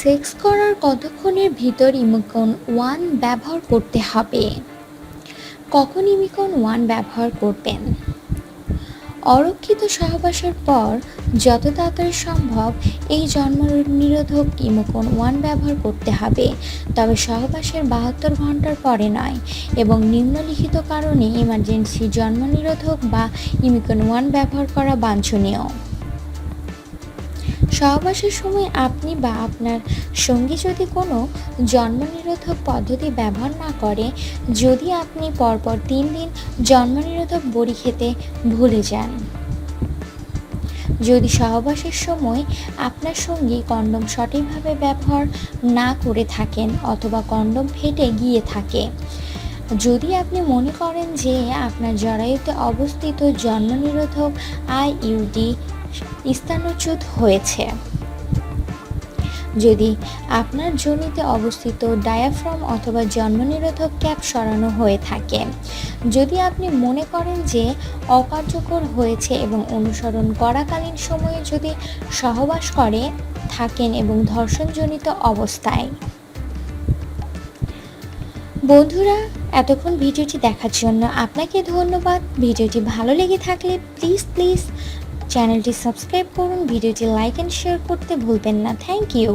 Sex করার কতক্ষণের ভিতর ইমিকন ওয়ান ব্যবহার করতে হবে? কখন ইমিকন ওয়ান ব্যবহার করবেন? অরক্ষিত সহবাসের পর যত তাড়াতাড়ি সম্ভব এই জন্ম নিরোধক ইমোকন ওয়ান ব্যবহার করতে হবে। তবে সহবাসের বাহাত্তর ঘণ্টার পরে নয় এবং নিম্নলিখিত কারণে ইমার্জেন্সি জন্ম নিরোধক বা ইমিকন ওয়ান ব্যবহার করা বাঞ্ছনীয়। সহবাসের সময় আপনি বা আপনার সঙ্গী যদি কোনো জন্ম নিরোধক পদ্ধতি ব্যবহার না করে, যদি আপনি পরপর তিন দিন জন্ম নিরোধক বড়ি খেতে ভুলে যান। যদি সহবাসের সময় আপনার সঙ্গী কন্ডম সঠিকভাবে ব্যবহার না করে থাকেন অথবা কন্ডম ফেটে গিয়ে থাকে, যদি আপনি মনে করেন যে আপনার জরায়ুতে অবস্থিত জন্মনিরোধক আইইউডি স্থানচ্যুত হয়েছে। যদি আপনার জমিতে অবস্থিত ডায়াফ্রম অথবা জন্মনিরোধক ক্যাপ সরানো হয়ে থাকে, যদি আপনি মনে করেন যে অকার্যকর হয়েছে এবং অনুসরণ করাকালীন সময়ে যদি সহবাস করে থাকেন এবং ধর্ষণজনিত অবস্থায়। বন্ধুরা, এতক্ষণ ভিডিওটি দেখার জন্য আপনাকে ধন্যবাদ। ভিডিওটি ভালো লেগে থাকলে প্লিজ প্লিজ চ্যানেলটি সাবস্ক্রাইব করুন ভিডিওটি লাইক অ্যান্ড শেয়ার করতে ভুলবেন না। Thank you.